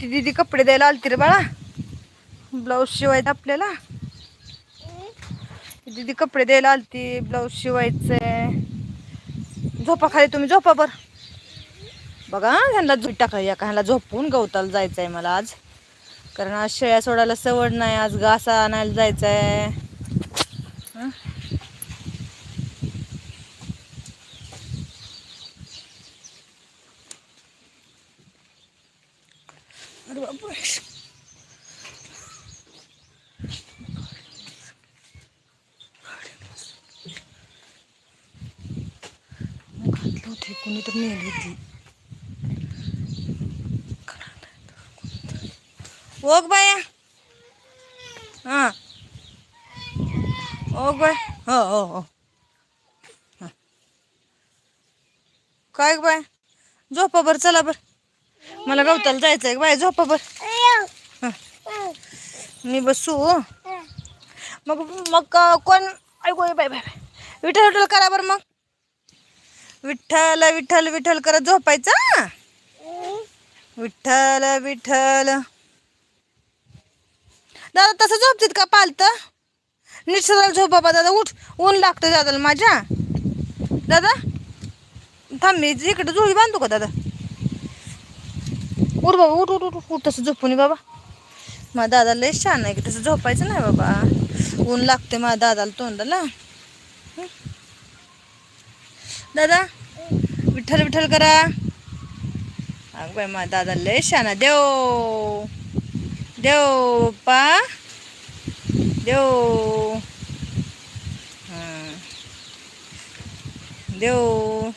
ती दिदी कपडे द्यायला आलती रे बाळा. ब्लाऊज शिवायचं आपल्याला. दीदी दिदी कपडे द्यायला आलती ब्लाऊज शिवायचंय. झोपा खाली तुम्ही झोपा बर. बघा ह्यांना झोप टाका या का ह्याला झोपून गवताला जायचंय मला आज. कारण आज शेळ्या सोडायला सवड नाही आज घास आणायला जायचंय. होते कोणी तर नेली होती ओग बाया. हा. ओग बाय. हो हो हो. हा. काय बाय? झोपा बरं चला बरं. मला गवताला जायचंय बाय झोपा बर. मी बसू मग मग कोण? ऐकू बाय बाय विठ्ठल विठ्ठल करा बरं मग. विठ्ठल विठ्ठल विठ्ठल करत झोपायचं विठ्ठल विठ्ठल. दादा तसं झोपतीत का पालत? निश्चित झोप बाबा दादा उठ. ऊन लागतं दादाला माझ्या. दादा थांब मी इकडे जुळी बांधतो का दादा? उठ बाबा उठ उठ उठ उठ तसं झोपून बाबा. माझ्या दादा लय छान आहे की तसं झोपायचं नाही बाबा. ऊन लागते माझ्या दादाला तोंडाला. दादा विठ्ठल विठ्ठल करा. अग बाई माझ्या दादा लय शाना देव देव पा. देव. देव.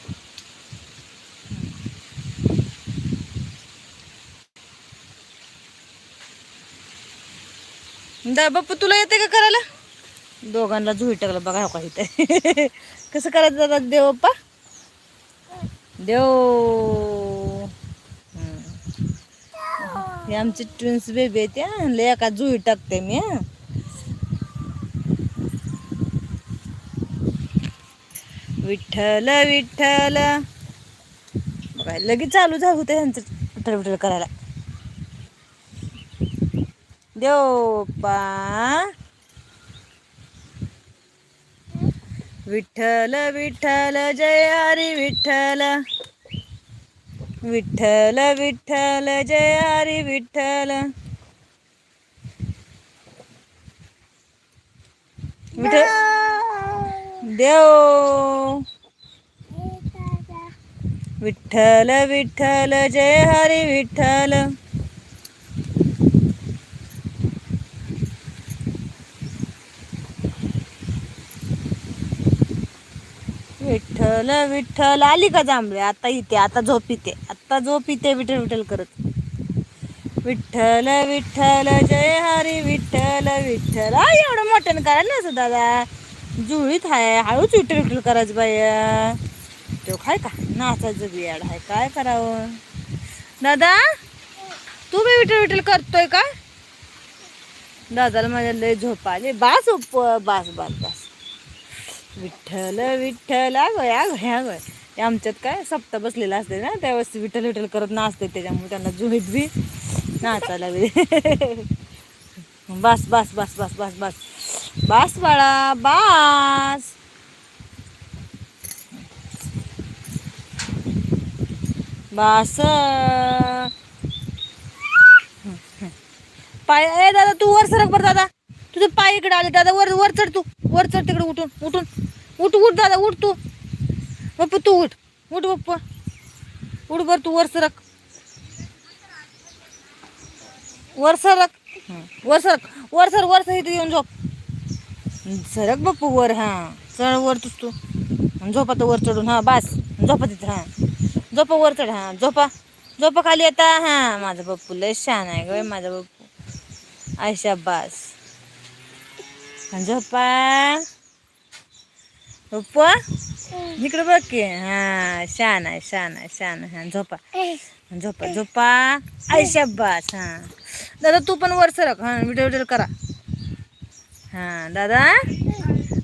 दादा बाप्पू तुला येते का करायला? दोघांना झुई टाकलं बघा हो का इथे. कसं करायचं दादा देव बाप्पा देव. हे आमचे ट्विन्स बेबी आहेत त्या लय एका जुई टाकते मी विठ्ठल विठ्ठल. बघा लगेच चालू झालं होतं यांचं विठ्ठल विठ्ठल करायला. देवपा विठ्ठल विठ्ठल जय हरी विठ्ठल. विठ्ठल विठ्ठल जय हरी विठ्ठल. विठ्ठल देव. विठ्ठल विठ्ठल जय हरी विठ्ठल. विठ्ठल विठ्ठल. आली का जांभळे आता इथे आता झोप इथे. आता झोप इथे विठ्ठल विठ्ठल करत. विठ्ठल विठ्ठल जय हरी. विठ्ठल विठ्ठल. आ एवढं मोठ्यानं करायला असं दादा. जुळीत आहे हळूच विठ्ठल विठ्ठल करायचं बाया तो काय का? नाचायचं बियाड आहे काय करावं? दादा तू बी विठ्ठल विठ्ठल करतोय का? दादाला माझ्या लय झोप आली. बास उप बास बास बास. विठ्ठल विठ्ठल आगोय आगोय आगोय ते आमच्यात काय सप्ता बसलेला असते ना त्यावेळेस विठ्ठल विठ्ठल करत नाचते त्याच्यामुळे त्यांना जुहीत बी नाचायला बी. बस बस बस बस बस बस. बस बाळा बास. बास. पाय ए दादा तू वर सरक बर दादा. तुझे पाय इकडे आले दादा वर वर चढ तू. वर चढ तिकडे उठून उठून. उठ उठ दादा उठ तू. पप्पू तू उठ. उठ पप्पा. उठ बर तू वर सरक. वर सरक. वर सरक. वर सर वर सर इथे येऊन झोप. सरक बाप्पू वर हा. चढ वर तुस तू. झोपा तर वर चढून हा बास. झोपा तिथं हा. झोपा वर चढ हा. झोपा. झोपा खाली येता हा. माझा पप्पू लय छान आहे ग माझा पप्पू. आयशा बास. झोपा पप्पा इकडे बघ की. हा छान आहे छान आहे आहे. हा झोपा. झोपा झोपा. आयशा बास हा. दादा तू पण वर सरक. हा व्हिडिओ व्हिडिओ करा. हा दादा.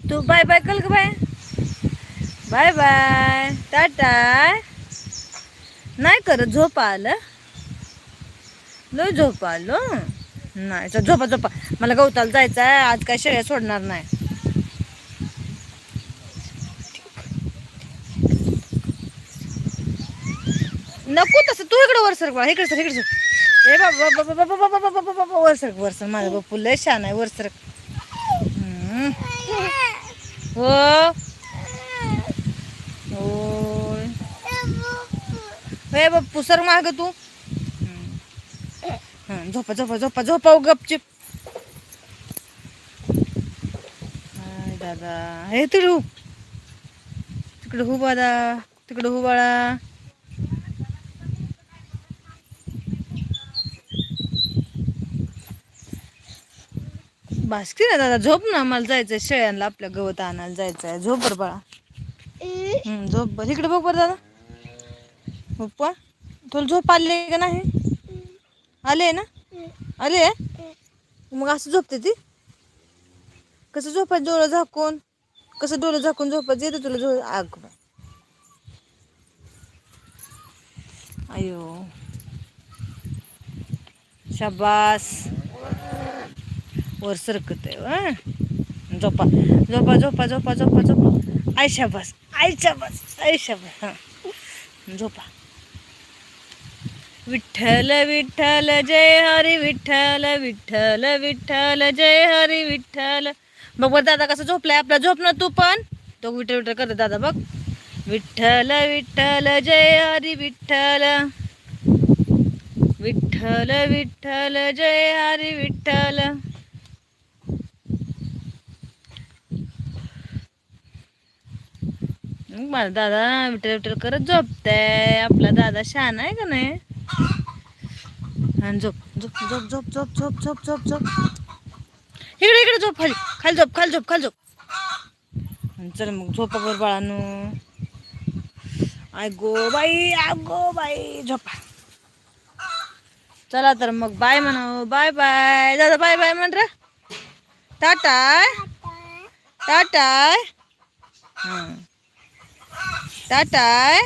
तू बाय बाय कल ग बाय. Bye bye Tata. नाही करत झोप आलं. लय झोप आलो. नाही चल झोपा झोपा. मला गवताला जायचं आहे आज काय शेळ्या सोडणार नाही. नको तसं तू इकडे वर सर इकडे सर इकडे सर. ए बाबा बाबा बाबा बाबा बाबा बाबा बाबा वर सर वर सर माझा बापू लय छान आहे वर सर हो. होय. हे बाप्पू सर माग तू. झोपा झोपा झोपा झोपा गपचिप दादा. हे तिकडे हू तिकडे हू बादा तिकडे हू बाळा. बासकी ना दादा झोप ना. मला जायचंय शेळ्यांना आपल्या गवत आणायला जायचंय. झोप बर बाळा. झोप बर. इकडे बघ बर दादा. पप्पा तुला झोप आली का नाही? आले ना? आले मग असं झोपते ती? कसं झोपायचं? डोळं झाकून. कसं डोळं झाकून झोपायचं? येतं तुला झोप आग. अयो. शाबास. वर सरकत आहे झोपा. झोपा झोपा झोपा झोपा झोपा. आय शाबास. आय शाबास. आय शाबास. हां. झोपा. विठ्ठल विठ्ठल जय हरी विठ्ठल विठ्ठल विठ्ठल जय हरी विठ्ठल. बघ बघ दादा कसं झोपलाय आपला. झोप ना तू पण. तो विठ्ठल विठ्ठल करत दादा बघ. विठ्ठल विठ्ठल जय हरी विठ्ठल. विठ्ठल विठ्ठल जय हरी विठ्ठल. मला दादा विठ्ठल विठ्ठल करत झोपताय. आपला दादा शान आहे का नाही? आणि झोप झोप झोप झोप झोप झोप झोप झोप झोप. इकडे इकडे झोप खाली. खाली झोप खाली झोप खाली झोप. चल मग झोपावर बाळानो. I go by I go by झोपा. चला तर मग बाय म्हणा हो, बाय बाय. दादा बाय बाय म्हण टाटा टाटाय टाटाय हां. टाटाय